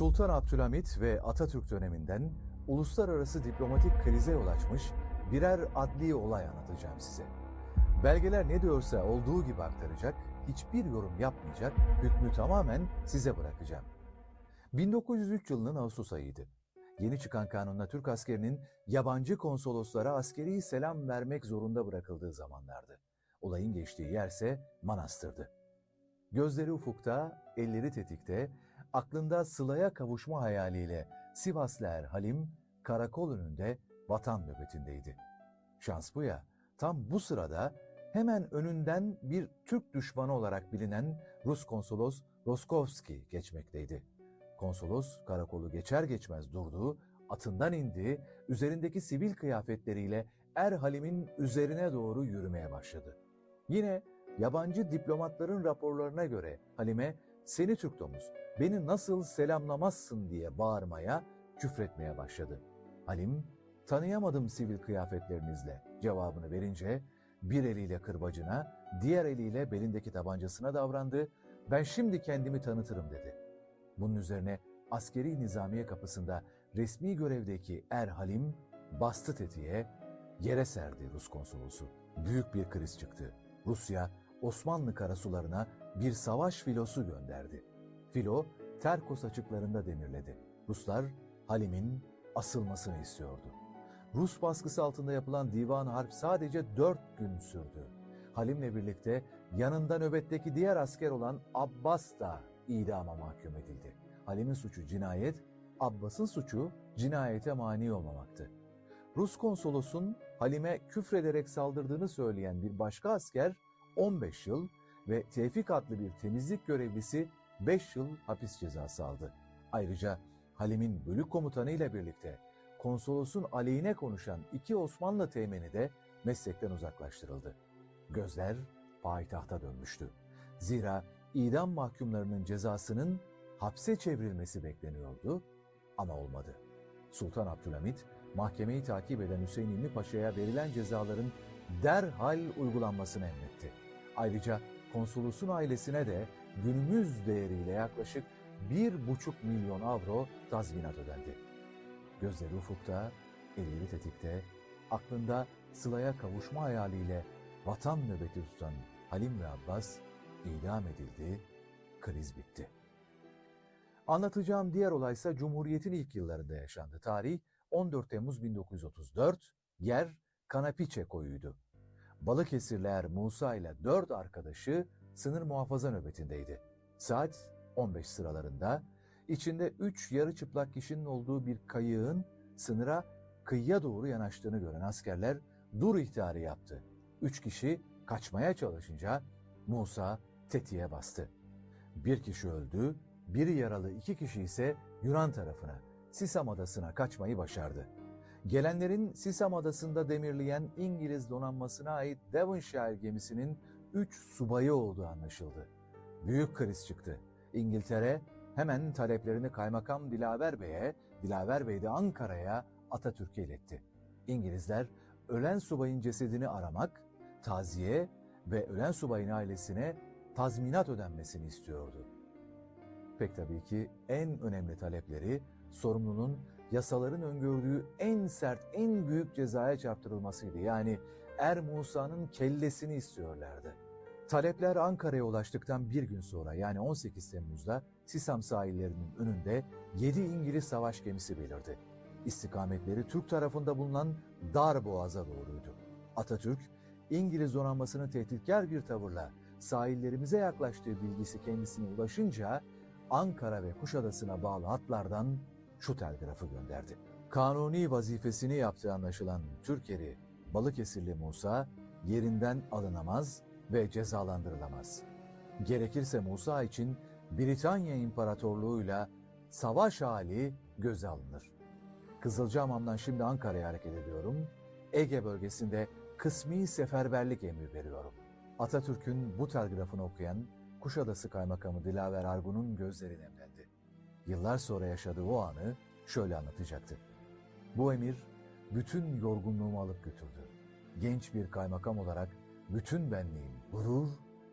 Sultan Abdülhamit ve Atatürk döneminden uluslararası diplomatik krize yol açmış birer adli olay anlatacağım size. Belgeler ne diyorsa olduğu gibi aktaracak, hiçbir yorum yapmayacak, hükmü tamamen size bırakacağım. 1903 yılının Ağustos ayıydı. Yeni çıkan kanunla Türk askerinin yabancı konsoloslara askeri selam vermek zorunda bırakıldığı zamanlardı. Olayın geçtiği yerse Manastır'dı. Gözleri ufukta, elleri tetikte, aklında Sıla'ya kavuşma hayaliyle Sivaslı er Halim karakol önünde vatan nöbetindeydi. Şans bu ya, tam bu sırada hemen önünden bir Türk düşmanı olarak bilinen Rus konsolos Roskovski geçmekteydi. Konsolos karakolu geçer geçmez durdu, atından indi, üzerindeki sivil kıyafetleriyle Er Halim'in üzerine doğru yürümeye başladı. Yine yabancı diplomatların raporlarına göre Halime seni Türk domuz, beni nasıl selamlamazsın diye bağırmaya, küfretmeye başladı. Halim, tanıyamadım sivil kıyafetlerinizle cevabını verince bir eliyle kırbacına, diğer eliyle belindeki tabancasına davrandı. Ben şimdi kendimi tanıtırım dedi. Bunun üzerine askeri nizamiye kapısında resmi görevdeki Er Halim bastı tetiğe, yere serdi Rus konsolosu. Büyük bir kriz çıktı. Rusya Osmanlı karasularına bir savaş filosu gönderdi. Filo Terkos açıklarında demirledi. Ruslar Halim'in asılmasını istiyordu. Rus baskısı altında yapılan divan harp sadece dört gün sürdü. Halim'le birlikte yanında nöbetteki diğer asker olan Abbas da idama mahkum edildi. Halim'in suçu cinayet, Abbas'ın suçu cinayete mani olmamaktı. Rus konsolosun Halim'e küfrederek saldırdığını söyleyen bir başka asker 15 yıl ve Tevfik adlı bir temizlik görevlisi 5 yıl hapis cezası aldı. Ayrıca Halim'in bölük komutanı ile birlikte konsolosun aleyhine konuşan iki Osmanlı teğmeni de meslekten uzaklaştırıldı. Gözler payitahta dönmüştü. Zira idam mahkumlarının cezasının hapse çevrilmesi bekleniyordu ama olmadı. Sultan Abdülhamit mahkemeyi takip eden Hüseyin İlmi Paşa'ya verilen cezaların derhal uygulanmasını emretti. Ayrıca konsolosun ailesine de günümüz değeriyle yaklaşık bir buçuk milyon avro tazminat ödendi. Gözleri ufukta, elleri tetikte, aklında Sıla'ya kavuşma hayaliyle vatan nöbeti tutan Halim ve Abbas idam edildi, kriz bitti. Anlatacağım diğer olaysa Cumhuriyet'in ilk yıllarında yaşandı. Tarih 14 Temmuz 1934, yer Kanapiçe koyuydu. Balıkesirler Musa ile dört arkadaşı sınır muhafaza nöbetindeydi. Saat 15 sıralarında içinde üç yarı çıplak kişinin olduğu bir kayığın sınıra kıyıya doğru yanaştığını gören askerler dur ihtarı yaptı. Üç kişi kaçmaya çalışınca Musa tetiğe bastı. Bir kişi öldü, biri yaralı iki kişi ise Yunan tarafına, Sisam adasına kaçmayı başardı. Gelenlerin Sisam adasında demirleyen İngiliz donanmasına ait Devonshire gemisinin 3 subayı olduğu anlaşıldı. Büyük kriz çıktı. İngiltere hemen taleplerini Kaymakam Dilaver Bey'e, Dilaver Bey de Ankara'ya Atatürk'e iletti. İngilizler ölen subayın cesedini aramak, taziye ve ölen subayın ailesine tazminat ödenmesini istiyordu. Pek tabii ki en önemli talepleri sorumlunun yasaların öngördüğü en sert, en büyük cezaya çarptırılmasıydı. Yani Er Musa'nın kellesini istiyorlardı. Talepler Ankara'ya ulaştıktan bir gün sonra yani 18 Temmuz'da Sisam sahillerinin önünde 7 İngiliz savaş gemisi belirdi. İstikametleri Türk tarafında bulunan Darboğaz'a doğruydu. Atatürk, İngiliz donanmasının tehditkar bir tavırla sahillerimize yaklaştığı bilgisi kendisine ulaşınca Ankara ve Kuşadası'na bağlı hatlardan şu telgrafı gönderdi. Kanuni vazifesini yaptığı anlaşılan Türkeri Balıkesirli Musa yerinden alınamaz ve cezalandırılamaz. Gerekirse Musa için Britanya İmparatorluğu'yla savaş hali göze alınır. Kızılcahamam'dan şimdi Ankara'ya hareket ediyorum. Ege bölgesinde kısmi seferberlik emri veriyorum. Atatürk'ün bu telgrafını okuyan Kuşadası Kaymakamı Dilaver Argun'un gözleri nemlendi. Yıllar sonra yaşadığı o anı şöyle anlatacaktı. Bu emir bütün yorgunluğumu alıp götürdü. Genç bir kaymakam olarak bütün benliğim gurur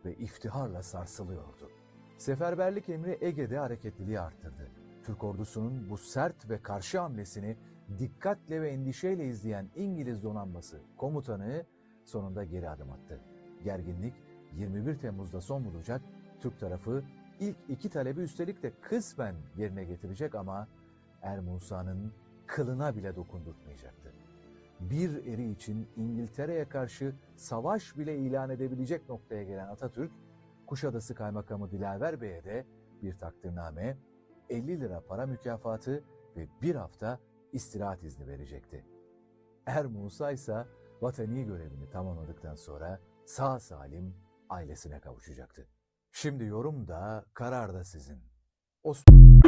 ve iftiharla sarsılıyordu. Seferberlik emri Ege'de hareketliliği arttırdı. Türk ordusunun bu sert ve karşı hamlesini dikkatle ve endişeyle izleyen İngiliz donanması komutanı sonunda geri adım attı. Gerginlik 21 Temmuz'da son bulacak. Türk tarafı ilk iki talebi üstelik de kısmen yerine getirecek ama Er Musa'nın kılına bile dokundurtmayacaktı. Bir eri için İngiltere'ye karşı savaş bile ilan edebilecek noktaya gelen Atatürk, Kuşadası Kaymakamı Dilaver Bey'e de bir takdirname, 50 lira para mükafatı ve bir hafta istirahat izni verecekti. Er Musa ise vatani görevini tamamladıktan sonra sağ salim ailesine kavuşacaktı. Şimdi yorum da karar da sizin. Osman